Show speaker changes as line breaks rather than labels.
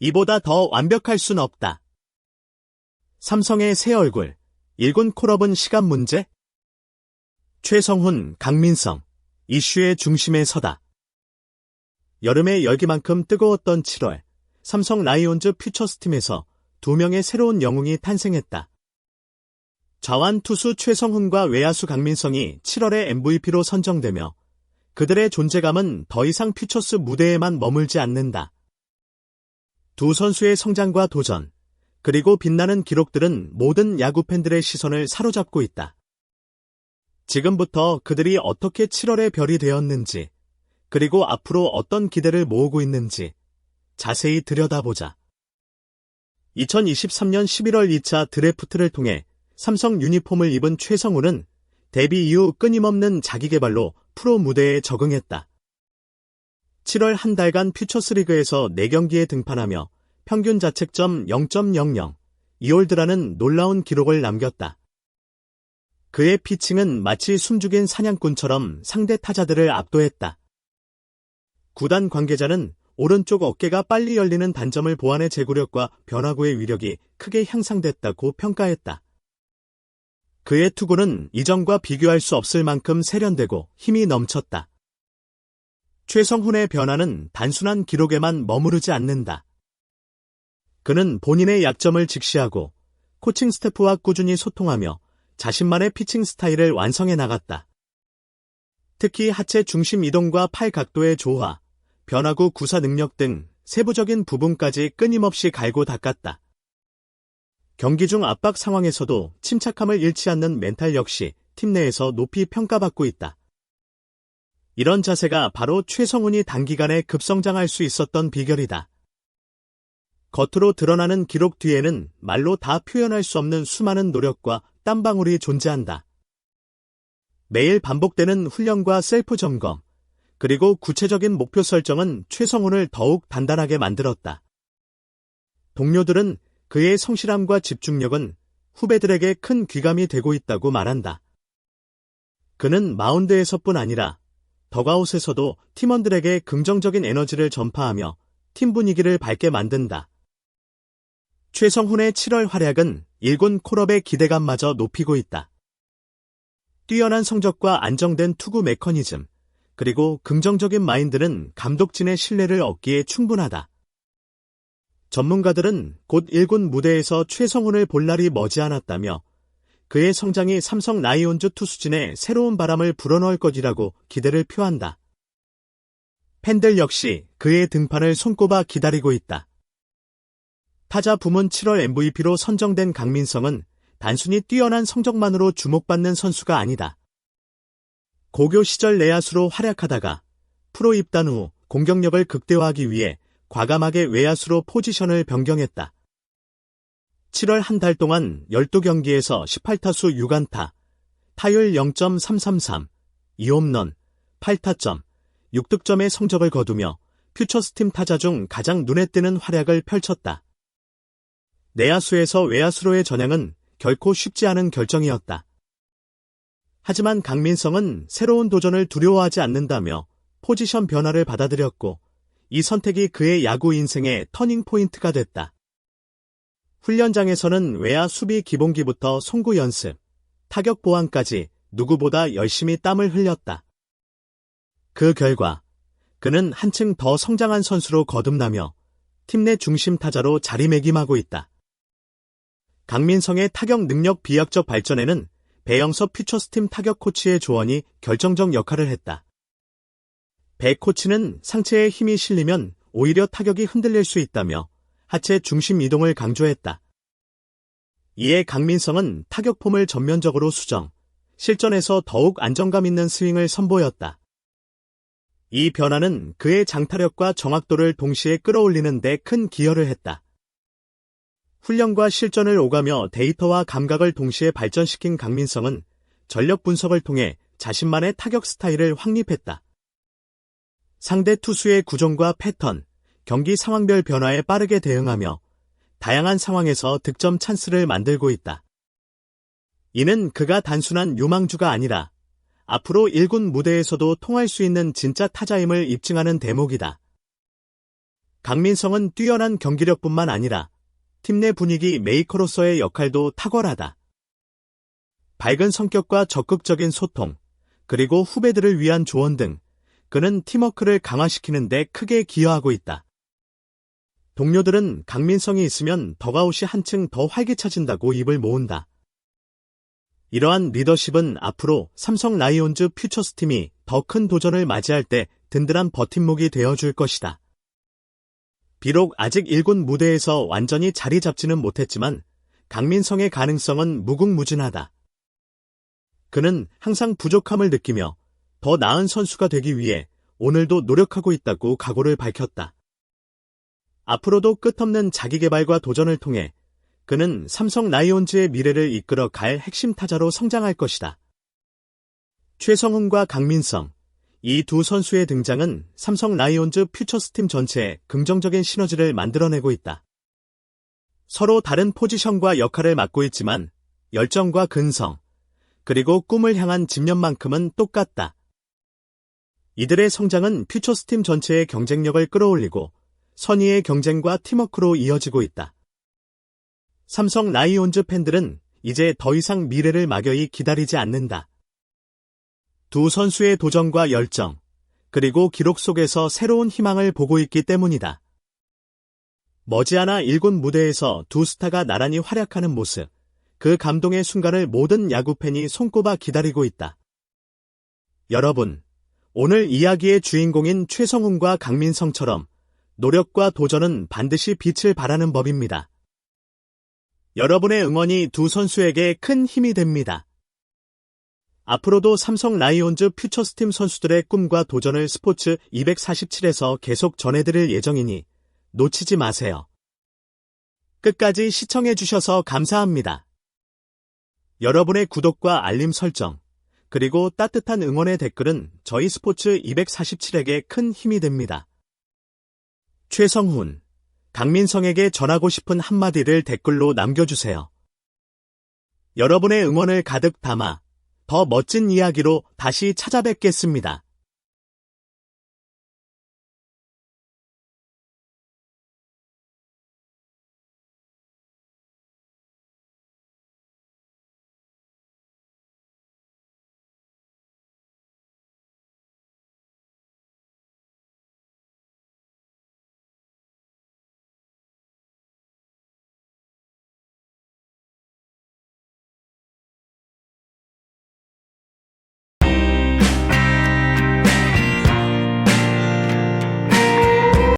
이보다 더 완벽할 순 없다. 삼성의 새 얼굴, 일군 콜업은 시간 문제? 최성훈, 강민성, 이슈의 중심에 서다. 여름의 열기만큼 뜨거웠던 7월, 삼성 라이온즈 퓨처스팀에서 두 명의 새로운 영웅이 탄생했다. 좌완 투수 최성훈과 외야수 강민성이 7월에 MVP로 선정되며 그들의 존재감은 더 이상 퓨처스 무대에만 머물지 않는다. 두 선수의 성장과 도전, 그리고 빛나는 기록들은 모든 야구 팬들의 시선을 사로잡고 있다. 지금부터 그들이 어떻게 7월의 별이 되었는지, 그리고 앞으로 어떤 기대를 모으고 있는지 자세히 들여다보자. 2023년 11월 2차 드래프트를 통해 삼성 유니폼을 입은 최성우는 데뷔 이후 끊임없는 자기 개발로 프로 무대에 적응했다. 7월 한 달간 퓨처스리그에서 4경기에 등판하며 평균 자책점 0.00, 2홀드라는 놀라운 기록을 남겼다. 그의 피칭은 마치 숨죽인 사냥꾼처럼 상대 타자들을 압도했다. 구단 관계자는 오른쪽 어깨가 빨리 열리는 단점을 보완해 제구력과 변화구의 위력이 크게 향상됐다고 평가했다. 그의 투구는 이전과 비교할 수 없을 만큼 세련되고 힘이 넘쳤다. 최성훈의 변화는 단순한 기록에만 머무르지 않는다. 그는 본인의 약점을 직시하고 코칭 스태프와 꾸준히 소통하며 자신만의 피칭 스타일을 완성해 나갔다. 특히 하체 중심 이동과 팔 각도의 조화, 변화구 구사 능력 등 세부적인 부분까지 끊임없이 갈고 닦았다. 경기 중 압박 상황에서도 침착함을 잃지 않는 멘탈 역시 팀 내에서 높이 평가받고 있다. 이런 자세가 바로 최성훈이 단기간에 급성장할 수 있었던 비결이다. 겉으로 드러나는 기록 뒤에는 말로 다 표현할 수 없는 수많은 노력과 땀방울이 존재한다. 매일 반복되는 훈련과 셀프 점검, 그리고 구체적인 목표 설정은 최성훈을 더욱 단단하게 만들었다. 동료들은 그의 성실함과 집중력은 후배들에게 큰 귀감이 되고 있다고 말한다. 그는 마운드에서뿐 아니라 더가웃에서도 팀원들에게 긍정적인 에너지를 전파하며 팀 분위기를 밝게 만든다. 최성훈의 7월 활약은 일군 콜업의 기대감마저 높이고 있다. 뛰어난 성적과 안정된 투구 메커니즘, 그리고 긍정적인 마인드는 감독진의 신뢰를 얻기에 충분하다. 전문가들은 곧 1군 무대에서 최성훈을 볼 날이 머지않았다며 그의 성장이 삼성 라이온즈 투수진에 새로운 바람을 불어넣을 것이라고 기대를 표한다. 팬들 역시 그의 등판을 손꼽아 기다리고 있다. 타자 부문 7월 MVP로 선정된 강민성은 단순히 뛰어난 성적만으로 주목받는 선수가 아니다. 고교 시절 내야수로 활약하다가 프로 입단 후 공격력을 극대화하기 위해 과감하게 외야수로 포지션을 변경했다. 7월 한 달 동안 12경기에서 18타수 6안타, 타율 0.333, 2홈런, 8타점, 6득점의 성적을 거두며 퓨처스팀 타자 중 가장 눈에 띄는 활약을 펼쳤다. 내야수에서 외야수로의 전향은 결코 쉽지 않은 결정이었다. 하지만 강민성은 새로운 도전을 두려워하지 않는다며 포지션 변화를 받아들였고 이 선택이 그의 야구 인생의 터닝 포인트가 됐다. 훈련장에서는 외야 수비 기본기부터 송구 연습, 타격 보완까지 누구보다 열심히 땀을 흘렸다. 그 결과 그는 한층 더 성장한 선수로 거듭나며 팀 내 중심 타자로 자리매김하고 있다. 강민성의 타격 능력 비약적 발전에는 배영섭 퓨처스팀 타격 코치의 조언이 결정적 역할을 했다. 배 코치는 상체에 힘이 실리면 오히려 타격이 흔들릴 수 있다며 하체 중심 이동을 강조했다. 이에 강민성은 타격 폼을 전면적으로 수정, 실전에서 더욱 안정감 있는 스윙을 선보였다. 이 변화는 그의 장타력과 정확도를 동시에 끌어올리는 데 큰 기여를 했다. 훈련과 실전을 오가며 데이터와 감각을 동시에 발전시킨 강민성은 전력 분석을 통해 자신만의 타격 스타일을 확립했다. 상대 투수의 구종과 패턴, 경기 상황별 변화에 빠르게 대응하며 다양한 상황에서 득점 찬스를 만들고 있다. 이는 그가 단순한 유망주가 아니라 앞으로 1군 무대에서도 통할 수 있는 진짜 타자임을 입증하는 대목이다. 강민성은 뛰어난 경기력뿐만 아니라 팀 내 분위기 메이커로서의 역할도 탁월하다. 밝은 성격과 적극적인 소통, 그리고 후배들을 위한 조언 등 그는 팀워크를 강화시키는 데 크게 기여하고 있다. 동료들은 강민성이 있으면 더가웃이 한층 더 활기차진다고 입을 모은다. 이러한 리더십은 앞으로 삼성 라이온즈 퓨처스 팀이 더 큰 도전을 맞이할 때 든든한 버팀목이 되어줄 것이다. 비록 아직 1군 무대에서 완전히 자리 잡지는 못했지만 강민성의 가능성은 무궁무진하다. 그는 항상 부족함을 느끼며 더 나은 선수가 되기 위해 오늘도 노력하고 있다고 각오를 밝혔다. 앞으로도 끝없는 자기개발과 도전을 통해 그는 삼성 라이온즈의 미래를 이끌어 갈 핵심 타자로 성장할 것이다. 최성훈과 강민성, 이 두 선수의 등장은 삼성 라이온즈 퓨처스 팀 전체에 긍정적인 시너지를 만들어내고 있다. 서로 다른 포지션과 역할을 맡고 있지만 열정과 근성, 그리고 꿈을 향한 집념만큼은 똑같다. 이들의 성장은 퓨처스 팀 전체의 경쟁력을 끌어올리고 선의의 경쟁과 팀워크로 이어지고 있다. 삼성 라이온즈 팬들은 이제 더 이상 미래를 막연히 기다리지 않는다. 두 선수의 도전과 열정, 그리고 기록 속에서 새로운 희망을 보고 있기 때문이다. 머지않아 일군 무대에서 두 스타가 나란히 활약하는 모습, 그 감동의 순간을 모든 야구팬이 손꼽아 기다리고 있다. 여러분, 오늘 이야기의 주인공인 최성훈과 강민성처럼 노력과 도전은 반드시 빛을 발하는 법입니다. 여러분의 응원이 두 선수에게 큰 힘이 됩니다. 앞으로도 삼성 라이온즈 퓨처스팀 선수들의 꿈과 도전을 스포츠 247에서 계속 전해드릴 예정이니 놓치지 마세요. 끝까지 시청해주셔서 감사합니다. 여러분의 구독과 알림 설정, 그리고 따뜻한 응원의 댓글은 저희 스포츠 247에게 큰 힘이 됩니다. 최성훈, 강민성에게 전하고 싶은 한마디를 댓글로 남겨주세요. 여러분의 응원을 가득 담아 더 멋진 이야기로 다시 찾아뵙겠습니다.